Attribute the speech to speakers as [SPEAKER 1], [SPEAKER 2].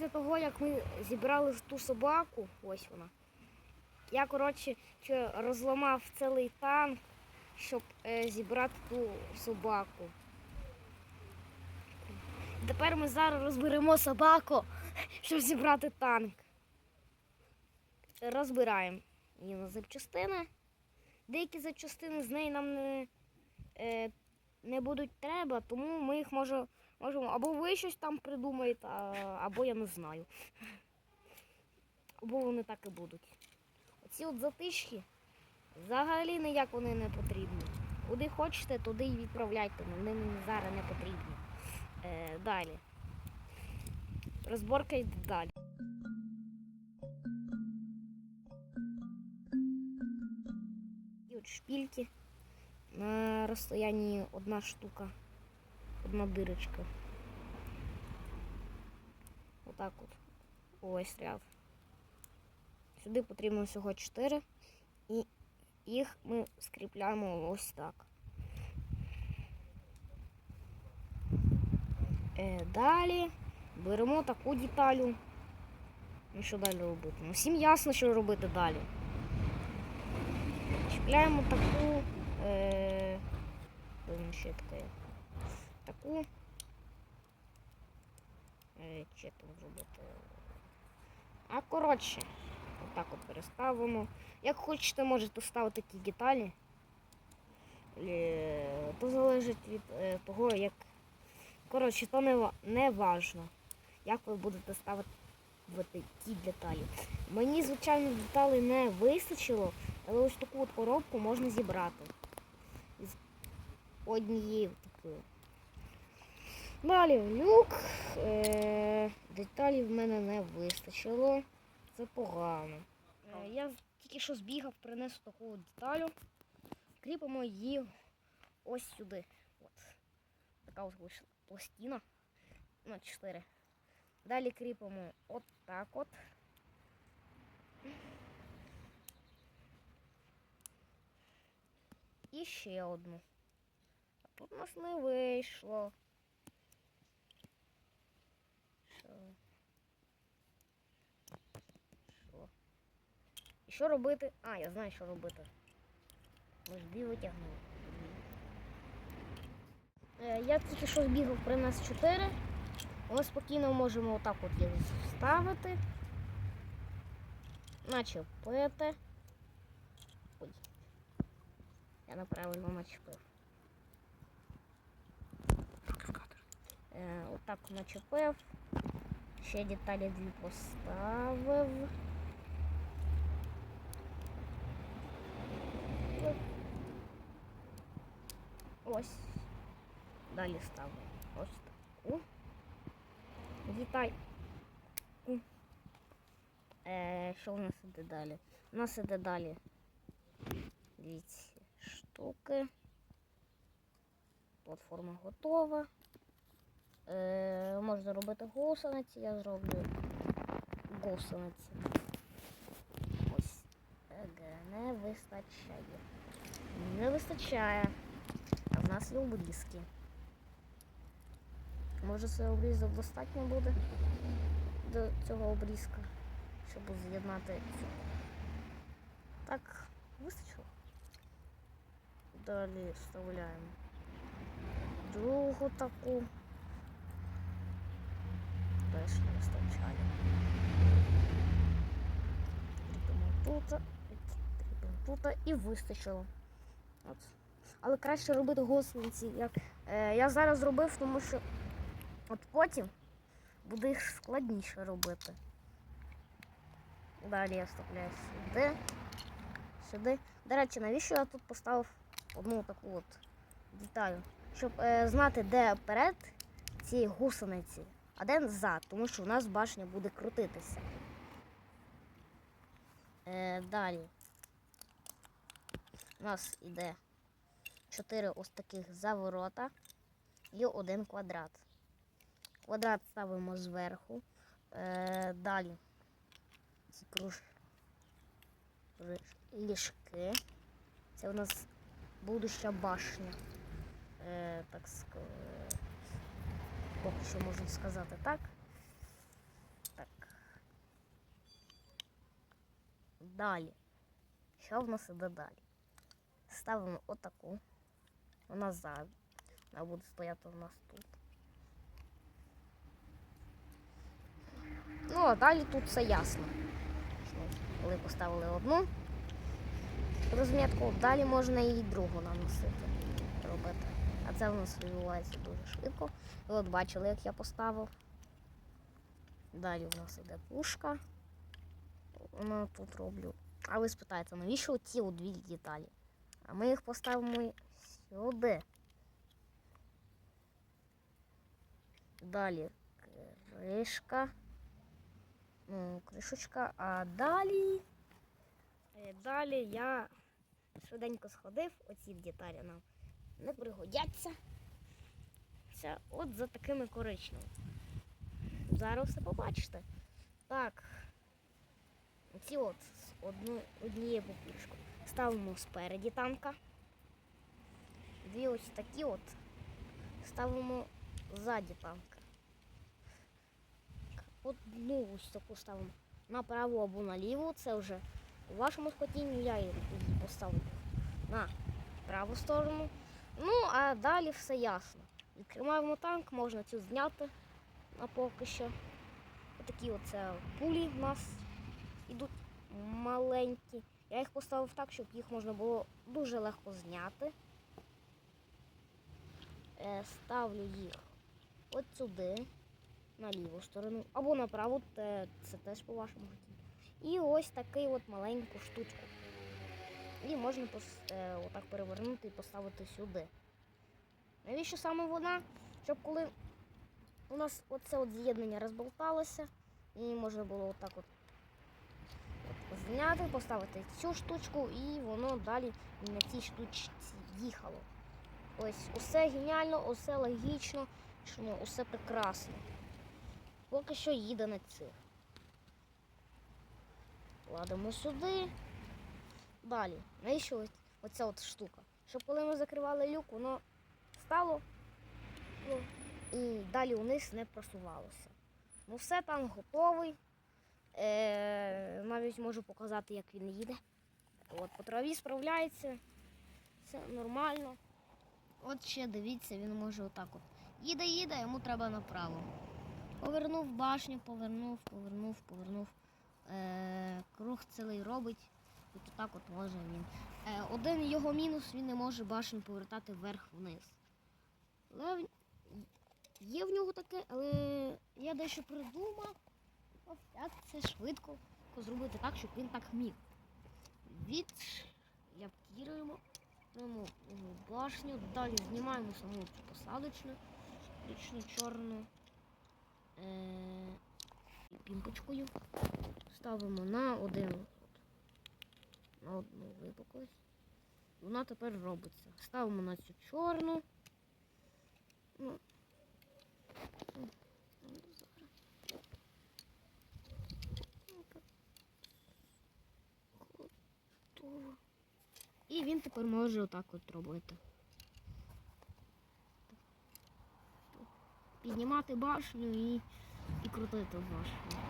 [SPEAKER 1] після того, як ми зібрали ту собаку, ось вона. Я, коротше, розламав цілий танк, щоб е, зібрати ту собаку. Тепер ми зараз розберемо собаку, щоб зібрати танк. Розбираємо її на запчастини. Деякі запчастини з неї нам не, е, не будуть треба, тому ми їх може, можемо або ви щось там придумаєте, або я не знаю. Або вони так і будуть. Оці от затишки взагалі ніяк вони не потрібні. Куди хочете, туди і відправляйте. Вони мені зараз не потрібні. Е, далі. Розборка йде далі. І от шпільки на розстоянні одна штука, одна дирочка. Отак от. Ось ряд. Сюди потрібно всього 4 і їх ми скріпляємо ось так. Е, далі беремо таку деталю. Ну що далі робити? Ну, всім ясно, що робити далі. Чіпляємо таку. Е. Таку. Е, чи там зробити. А коротше, отак от переставимо. Як хочете, можете ставити такі деталі. Е, То залежить від е, того, як. Коротше, то не, не важно, як ви будете ставити ті деталі. Мені, звичайно, деталей не вистачило, але ось таку от коробку можна зібрати. З однією такою. Далі люк. Е, деталей в мене не вистачило. Це погано. Е, я тільки що збігав, принесу таку деталю. Кріпимо її ось сюди. От. Така ось вийшла пластина. На 4. Далі кріпимо от так от. І ще одну. А тут у нас не вийшло. Що? Що? І що робити? А, я знаю, що робити. Ми ж дві витягнули. Е, Я тільки що збігав при нас 4. Ми спокійно можемо отак от їх вставити. Начепити. Ой. Я неправильно начепив. Е, отак начепив. Ще деталі дві поставив. Ось. Далі ставлю ось таку. Деталь. Е, що у нас іде далі? У нас іде далі. Дивіться, штуки. Платформа готова. Е, можна робити гусениці, я зроблю гусениці. Ось. Не вистачає. Не вистачає. А в нас є обрізки. Може це обрізок достатньо буде до цього обрізка, щоб з'єднати цю. Так, вистачило. Далі вставляємо другу таку. Теж не вистачає. Кріпимо тут, кріпимо тут і вистачило. От. Але краще робити гусениці. Як, е, я зараз зробив, тому що от потім буде їх складніше робити. Далі я вставляю сюди. Сюди. До речі, навіщо я тут поставив одну таку от деталь? Щоб е, знати, де перед цієї гусениці, а де зад, тому що у нас башня буде крутитися. Е, далі. У нас іде чотири ось таких заворота і один квадрат. Квадрат ставимо зверху. Е, Далі ці круж... ліжки. Це у нас будуща башня. Е, Так ск... поки що можна сказати так. Так. Далі. Що в нас іде далі? Ставимо отаку. Вона ззаду. Вона буде стояти у нас тут. Ну, а далі тут все ясно. Коли поставили одну розмітку, далі можна і другу наносити. Робити. А це в нас відбувається дуже швидко. Ви от бачили, як я поставив. Далі у нас іде пушка. Вона тут роблю. А ви спитаєте, навіщо от дві деталі? А ми їх поставимо сюди. Далі кришка. Кришечка, а далі. е, Далі я швиденько сходив, оці деталі нам не пригодяться. Це от за такими коричневими. Зараз все побачите. Так. Ці от з одну, однією попушкою. Ставимо спереді танка. Дві ось такі от ставимо ззаді танка. Одну ось таку ставимо на праву або на ліву. Це вже у вашому схотінні я її поставлю на праву сторону. Ну, а далі все ясно. Відкриваємо танк, можна цю зняти на поки що. Отакі оце пулі в нас ідуть маленькі. Я їх поставив так, щоб їх можна було дуже легко зняти. Е, Ставлю їх от сюди, на ліву сторону, або на праву, це теж по вашому житті. І ось такий от маленьку штучку. І можна е, отак перевернути і поставити сюди. Навіщо саме вона? Щоб коли у нас оце от з'єднання розболталося, і можна було отак от зняти, поставити цю штучку, і воно далі на цій штучці їхало. Ось усе геніально, усе логічно, усе прекрасно. Поки що їде на цих. Кладемо сюди. Далі. Навіщо оця от штука? Щоб коли ми закривали люк, воно стало і далі вниз не просувалося. Ну все, танк готовий. Е, навіть можу показати, як він їде. От, по траві справляється. Все нормально. От ще дивіться, він може отак от. Їде, їде, йому треба направо. Повернув башню, повернув, повернув, повернув. Е, круг цілий робить. І то так от може він. Е, один його мінус, він не може башню повертати вверх-вниз. Але є в нього таке, але я дещо придумав, як це швидко зробити так, щоб він так міг. Відляптіруємо Беремо його башню, далі знімаємо саму посадочну, вічно чорну пімпочкою. Ставимо на один на одну випуклость. Вона тепер робиться. Ставимо на цю чорну. Ну, ну. Ну. І він тепер може отак от робити. Піднімати башню і, і крутити башню.